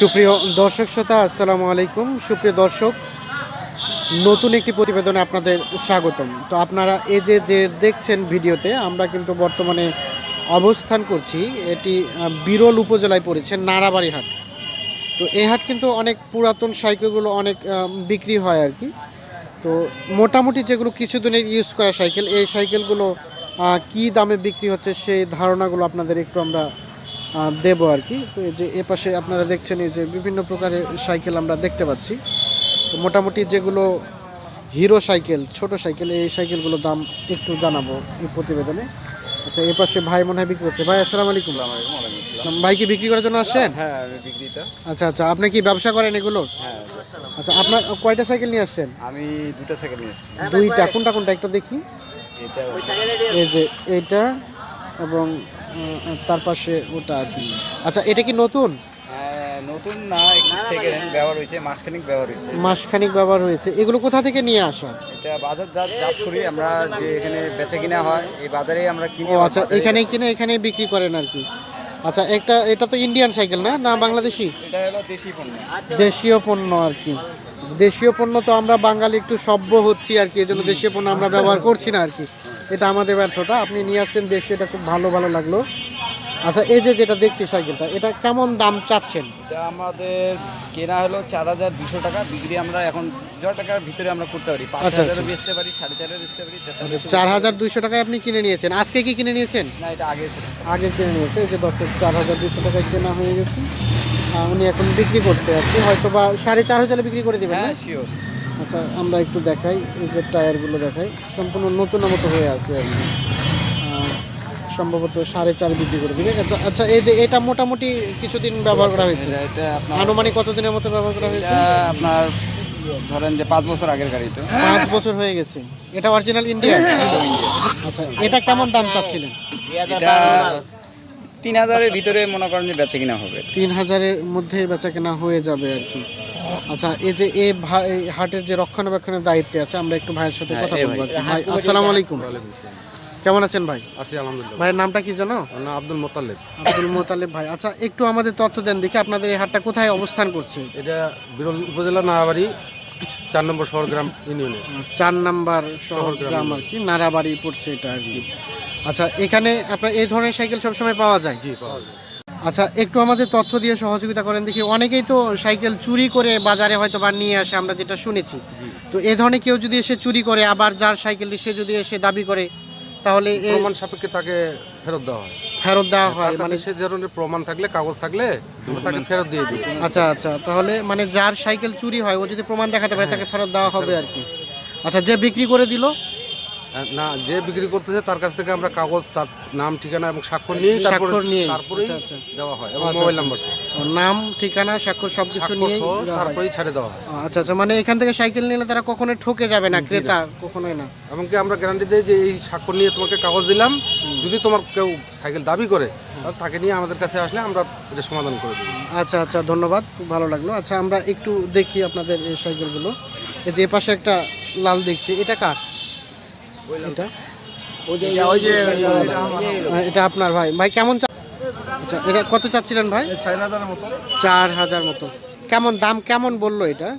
সুপ্রিয় দর্শক শ্রোতা, আসসালামু আলাইকুম। সুপ্রিয় দর্শক, নতুন একটি প্রতিবেদনে আপনাদের স্বাগতম। তো আপনারা এই যে যে দেখছেন ভিডিওতে, আমরা কিন্তু বর্তমানে অবস্থান করছি এটি বিরল উপজেলায় পড়েছে নাড়াবাড়ি হাট তো এই হাট কিন্তু অনেক পুরাতন, সাইকেলগুলো অনেক বিক্রি হয় আর কি। তো মোটামুটি যেগুলো কিছুদিনের ইউজ করা সাইকেল, এই সাইকেলগুলো কি দামে বিক্রি হচ্ছে সেই ধারণাগুলো আপনাদের একটু আমরা দেবো আর কি। তো এই যে এ পাশে আপনারা দেখছেন এই যে বিভিন্ন প্রকারের সাইকেল আমরা দেখতে পাচ্ছি। তো মোটামুটি যেগুলো হিরো সাইকেল ছোট সাইকেল এই সাইকেলগুলোর দাম একটু জানাব এই প্রতিবেদনে। আচ্ছা এ পাশে ভাই মনে হয় বিক্রি করছে। ভাই আসসালামু আলাইকুম। আসসালাম। ভাই কি বিক্রি করার জন্য আসছেন? হ্যাঁ বিক্রিটা। আচ্ছা আচ্ছা আপনি কি ব্যবসা করেন এগুলো? হ্যাঁ আচ্ছা আপনার কয়টা সাইকেল নিয়ে আসছেন? আমি দুটো সাইকেল নিয়ে এসেছি দুইটা কোনটা কোনটা একটু দেখি। এই যে এইটা এবং তার পাশে ওটা আর কি। আচ্ছা এটা কি নতুন? হ্যাঁ, নতুন না ব্যবহার হয়েছে মাসখানিক ব্যবহার হয়েছে। মাসখানিক ব্যবহার হয়েছে। এগুলো কোথা থেকে নিয়ে আসা? এটা বাজার জাত করি আমরা যে এখানে বেচে কিনা হয় এই বাজারে আমরা কিনি আচ্ছা এখানেই কিনে। এখানেই বিক্রি করেন আর কি। আচ্ছা একটা এটা তো ইন্ডিয়ান সাইকেল না? না বাংলাদেশি? এটা হলো দেশি পণ্য। দেশীয় পণ্য আর কি। দেশীয় পণ্য তো আমরা বাঙালি একটু সভ্য হচ্ছি আর কি এই জন্য দেশীয় পণ্য আমরা ব্যবহার করছি না আর কি। এটা আমাদের ব্যর্থতা। আপনি নিয়ে আসছেন দেশীয় এটা খুব ভালো ভালো লাগল। আচ্ছা এই যে যেটা দেখছি সাইকেলটা এটা কেমন দাম চাচ্ছেন? এটা আমাদের কেনা হলো চার হাজার দুশো টাকা বিক্রি আমরা এখন যত টাকার ভিতরে আমরা করতে পারি। পাঁচ আচ্ছা, হাজারও আচ্ছা। বেচতে পারি সাড়ে চারেও বেচতে পারি আচ্ছা চার হাজার দুশো টাকায় আপনি কিনে নিয়েছেন। আজকে কি কিনে নিয়েছেন? না এটা আগে আগে কিনে নিয়েছে এই যে দর্শক চার হাজার দুশো টাকায় কেনা হয়ে গেছে। উনি এখন বিক্রি করছে আর কি হয়তো বা সাড়ে চার হাজারে বিক্রি করে দেবেন হ্যাঁ শিওর আচ্ছা আমরা একটু দেখাই এই যে টায়ারগুলো দেখাই। সম্পূর্ণ নতুন মতো হয়ে আছে আর কি। সম্ভবত সাড়ে চার বিক্রি করে দিবে। আচ্ছা আচ্ছা এই যে এটা মোটামুটি কিছুদিন ব্যবহার করা হয়েছে? এটা আপনার আনুমানিক কতদিনের মতো ব্যবহার করা হয়েছে? আপনার ধরেন যে পাঁচ বছর আগের গাড়ি তো। পাঁচ বছর হয়ে গেছে। এটা অরিজিনাল ইন্ডিয়া আচ্ছা এটা কেমন দাম চাচ্ছিলেন? এটা তিন হাজারের ভিতরে মনে করেন যে বেচে কিনা হবে। তিন হাজারের মধ্যে বেচা কেনা হয়ে যাবে আর কি। আচ্ছা এই যে এই ভাই হাটের যে রক্ষণাবেক্ষণের দায়িত্বে আছে আমরা একটু ভাইয়ের সাথে হ্যাঁ, কথা বলব ভাই। আসসালামু আলাইকুম। কেমন আছেন ভাই? আছি আলহামদুলিল্লাহ। ভাইয়ের নামটা কি জানো নাম আব্দুল মোতালেব আব্দুল মোতালেব ভাই। আচ্ছা একটু আমাদের তথ্য দেন দেখি আপনাদের এই হাটটা কোথায় অবস্থান করছে। এটা বিরল উপজেলা নাড়াবাড়ি চার নম্বর শহর গ্রাম ইউনিয়নে। চার নম্বর শহর গ্রাম। আর কি নারাবাড়ি পড়ছে এটা আর কি। আচ্ছা এখানে আপনার এই ধরনের সাইকেল সবসময় পাওয়া যায়? জি পাওয়া যায়। আচ্ছা একটু আমাদের তথ্য দিয়ে সহযোগিতা করেন দেখি। অনেকেই তো সাইকেল চুরি করে বাজারে হয়তো বা নিয়ে আসে আমরা যেটা শুনেছি। তো এ ধরনের কেউ যদি এসে চুরি করে আবার যার সাইকেলটি সে যদি এসে দাবি করে তাহলে এই প্রমাণ সাপেক্ষে তাকে ফেরত দেওয়া হয়। ফেরত দেওয়া হয় মানে সে ধরনের প্রমাণ থাকলে কাগজ থাকলে তাকে ফেরত দিয়ে দিই আচ্ছা আচ্ছা তাহলে মানে যার সাইকেল চুরি হয় ও যদি প্রমাণ দেখাতে পারে তাকে ফেরত দেওয়া হবে আর কি। আচ্ছা যে বিক্রি করে দিল না যে বিক্রি করতেছে তার কাছ থেকে আমরা কাগজ তার নাম ঠিকানা এবং স্বাক্ষর নিয়ে তারপরে তারপরেই আচ্ছা আচ্ছা। দেওয়া হয় এবং আচ্ছা, মোবাইল। নাম্বার নাম ঠিকানা স্বাক্ষর সব কিছু নিয়ে। তারপরেই ছেড়ে দেওয়া হয়। আচ্ছা আচ্ছা। মানে এখান থেকে সাইকেল নিলে তারা কখনোই ঠকে যাবে না ক্রেতা কখনোই না। এমনকি আমরা গ্যারান্টি দিই যে এই স্বাক্ষর নিয়ে তোমাকে কাগজ দিলাম যদি তোমার কেউ সাইকেল দাবি করে তাহলে তাকে নিয়ে আমাদের কাছে আসলে আমরা এটা সমাধান করে দিই আচ্ছা আচ্ছা ধন্যবাদ খুব ভালো লাগল। আচ্ছা আমরা একটু দেখি আপনাদের এই সাইকেলগুলো। এই যে পাশে একটা লাল দেখছি এটা কার? এটা? এটা আপনার ভাই। ভাই কেমন আচ্ছা এটা কত চাচ্ছিলেন ভাই? চার হাজার মতো। কেমন দাম কেমন বলল এটা?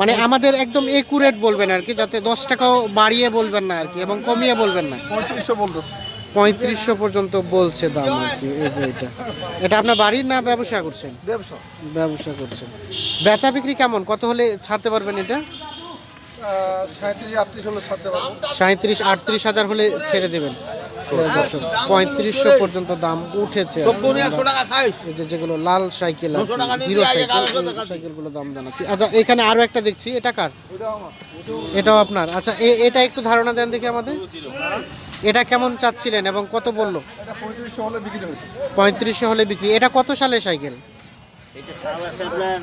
মানে আমাদের একদম একুরেট বলবেন আর কি যাতে দশ টাকাও বাড়িয়ে বলবেন না আর কি এবং কমিয়ে বলবেন না। পঁয়ত্রিশশো বলতেছে। পঁয়ত্রিশশো পর্যন্ত বলছে দাম আর কি এই যে এটা। এটা আপনার বাড়ির না ব্যবসা করছেন? ব্যবসা। ব্যবসা করছেন। বেচা বিক্রি কেমন? কত হলে ছাড়তে পারবেন এটা? সাঁত্রিশ আটত্রিশ হলে ছাড়তে আটত্রিশ হাজার হলে ছেড়ে দেবেন। দর্শক পঁয়ত্রিশশো পর্যন্ত দাম উঠেছে। যে যেগুলো লাল সাইকেল আর হিরো সাইকেল সাইকেলগুলো দাম জানাচ্ছি। আচ্ছা এখানে আরও একটা দেখছি এটা কার? এটাও আপনার। আচ্ছা এ- এটা একটু ধারণা দেন দেখি আমাদের। এটা কেমন চাচ্ছিলেন এবং কত বলল? এটা পঁয়ত্রিশশো হলে বিক্রি পঁয়ত্রিশশো হলে বিক্রি। এটা কত সালে সাইকেল? এটা সাল আছে আপনার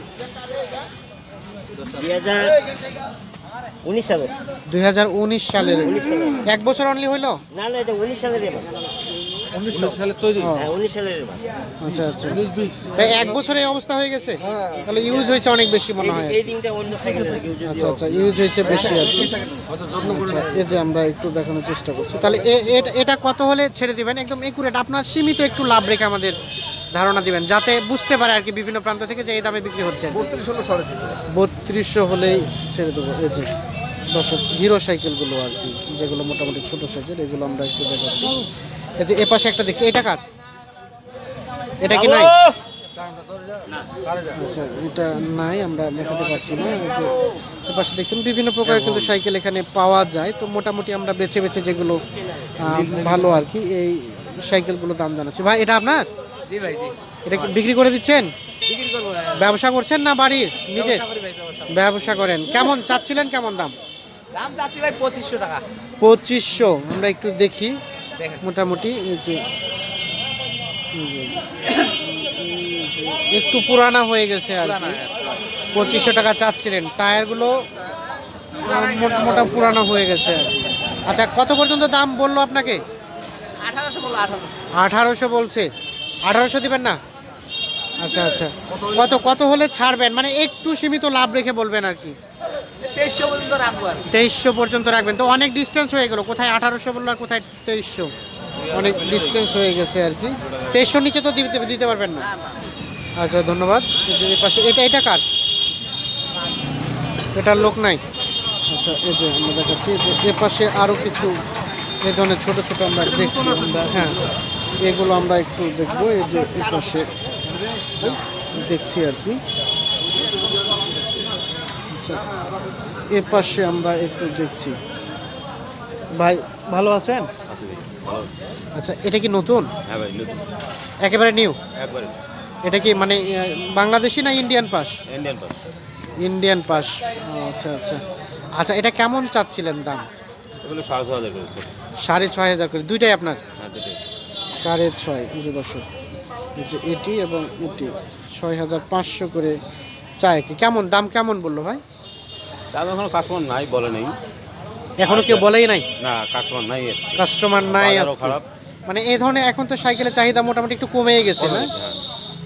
দুই হাজার উনিশ সালের। এক বছর অনলি হইল? না না এটা উনিশ সালের এবার। উনিশশো সালে তৈরি। হ্যাঁ উনিশ সালের এবার। আচ্ছা আচ্ছা। তাই এক বছরে এই অবস্থা হয়ে গেছে? তাহলে ইউজ হয়েছে অনেক বেশি মনে হয়। এই দিনটা অন্য সাইকেল আচ্ছা আচ্ছা ইউজ হয়েছে বেশি আর করে আচ্ছা এই যে আমরা একটু দেখানোর চেষ্টা করছি। তাহলে এটা কত হলে ছেড়ে দিবেন? একদম একুরেট আপনার সীমিত একটু লাভ রেখে আমাদের ধারণা দিবেন যাতে বুঝতে পারে আর কি বিভিন্ন প্রান্ত থেকে যে এই দামে বিক্রি হচ্ছে। বত্রিশ হলে বত্রিশশো হলেই ছেড়ে দেবো। এই যে দর্শক হিরো সাইকেলগুলো আর কি যেগুলো মোটামুটি ছোট সাইজের এগুলো আমরা একটু দেখাচ্ছি। এই যে এ পাশে একটা দেখছি এটা কার? এটা কি নাই? আচ্ছা এটা নাই আমরা দেখাতে পারছি না। যে পাশে দেখছেন বিভিন্ন প্রকারের কিন্তু সাইকেল এখানে পাওয়া যায়। তো মোটামুটি আমরা বেছে বেছে যেগুলো ভালো আর কি এই সাইকেলগুলো দাম জানাচ্ছি। ভাই এটা আপনার? জি ভাই জি। এটা কি বিক্রি করে দিচ্ছেন? বিক্রি করব ব্যবসা করছেন না বাড়ির নিজে? ব্যবসা করেন। কেমন চাচ্ছিলেন কেমন দাম? দাম যাচ্ছি ভাই পঁচিশশো টাকা। পঁচিশশো। আমরা একটু দেখি। দেখেন। মোটামুটি এই যে এই যে, একটু পুরানা হয়ে গেছে আর কি। পঁচিশশো টাকা চাচ্ছিলেন। টায়ারগুলো আহ, মোটা পুরানো হয়ে গেছে আর কি। আচ্ছা কত পর্যন্ত দাম বলল আপনাকে? আঠারোশো বলো আঠারো আঠারোশো বলছে। আঠারোশো দিবেন না? আচ্ছা আচ্ছা। কত কত হলে ছাড়বেন? মানে একটু সীমিত লাভ রেখে বলবেন আর কি। তেইশশো পর্যন্ত তেইশশো রাখবেন। তো অনেক ডিস্টেন্স হয়ে গেল। কোথায় আঠারোশো বলল আর কোথায় তেইশশো? অনেক ডিস্টেন্স হয়ে গেছে আর কি। তেইশশোর নিচে তো দিতে দিতে পারবেন না। আচ্ছা ধন্যবাদ। পাশে এটা এটা কার? এটার লোক নাই। আচ্ছা এই যে আমরা দেখাচ্ছি। যে এ পাশে আরও কিছু এই ধরনের ছোটো ছোটো আমরা দেখছি। আমরা হ্যাঁ। এগুলো আমরা একটু দেখব এই যে পাশে দেখছি আর কি। আচ্ছা এ পাশে আমরা একটু দেখছি। ভাই ভালো আছেন? আচ্ছা এটা কি নতুন? হ্যাঁ ভাই নতুন। একেবারে নিউ? একবারে। এটা কি মানে বাংলাদেশি না Indian pass? Indian pass. Indian pass. আচ্ছা আচ্ছা। আচ্ছা এটা কেমন চাচ্ছিলেন দাম? এগুলো সাড়ে ছ হাজার করে। সাড়ে ছয় হাজার করে। দুইটাই আপনার? সাড়ে ছয় যে দর্শক। যে এটি এবং এটি ছয় হাজার পাঁচশো করে চায় কি কেমন দাম কেমন বলল ভাই? দাম এখনও কাস্টমার নাই বলে নেই। এখনও কেউ বলেই নাই? না কাস্টমার নাই। কাস্টমার নাই খারাপ। মানে এই ধরনের এখন তো সাইকেলের চাহিদা মোটামুটি একটু কমে গেছে না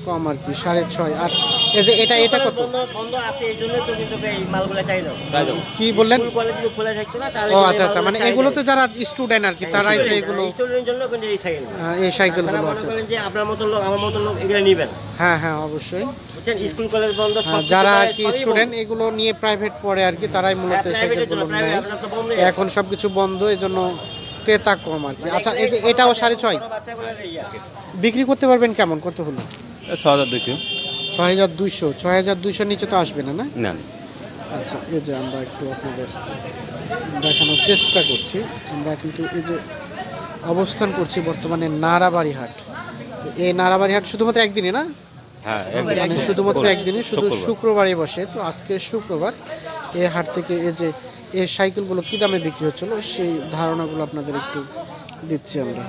কমে হ্যাঁ। আর কি সাড়ে ছয়। আর এই যে এটা এটা কত? বন্ধ আছে এই জন্য তো কিন্তু এই মালগুলো চাই না কি বললেন? স্কুল কলেজ যদি খোলা থাকতো না তাহলে ও আচ্ছা আচ্ছা মানে এগুলো তো যারা স্টুডেন্ট আর কি তারাই তো এগুলো যারা student জন্য কিন্তু এই সাইকেল এই সাইকেলগুলো মনে আচ্ছা করেন আচ্ছা। যে আপনার মতো লোক আমার মতো লোক এগুলো নিবেন। হ্যাঁ হ্যাঁ অবশ্যই। বুঝছেন? স্কুল কলেজ বন্ধ সব যারা আর কি স্টুডেন্ট এগুলো নিয়ে প্রাইভেট পড়ে আর কি তারাই মূলত এই সাইকেলগুলো নেয়। এখন সব কিছু বন্ধ এই জন্য ক্রেতা কম আর কি। আচ্ছা এই যে এটাও সাড়ে ছয়। বিক্রি করতে পারবেন কেমন? কত হলো? ছ হাজার দুশো ছয় হাজার দুইশো। ছয় হাজার দুইশোর নিচে তো আসবে না না? না। আচ্ছা এই যে আমরা একটু আপনাদের দেখানোর চেষ্টা করছি। আমরা কিন্তু এই যে অবস্থান করছি বর্তমানে নারাবাড়ি হাট তো এই নারাবাড়ি হাট শুধুমাত্র একদিনই না? হ্যাঁ মানে একদিন শুধুমাত্র শুক্রবার। একদিনই শুধু শুক্রবার। শুক্রবারে বসে। তো আজকে শুক্রবার এই হাট থেকে এই যে এই সাইকেলগুলো কী দামে বিক্রি হচ্ছিল সেই ধারণাগুলো আপনাদের একটু দিচ্ছি আমরা।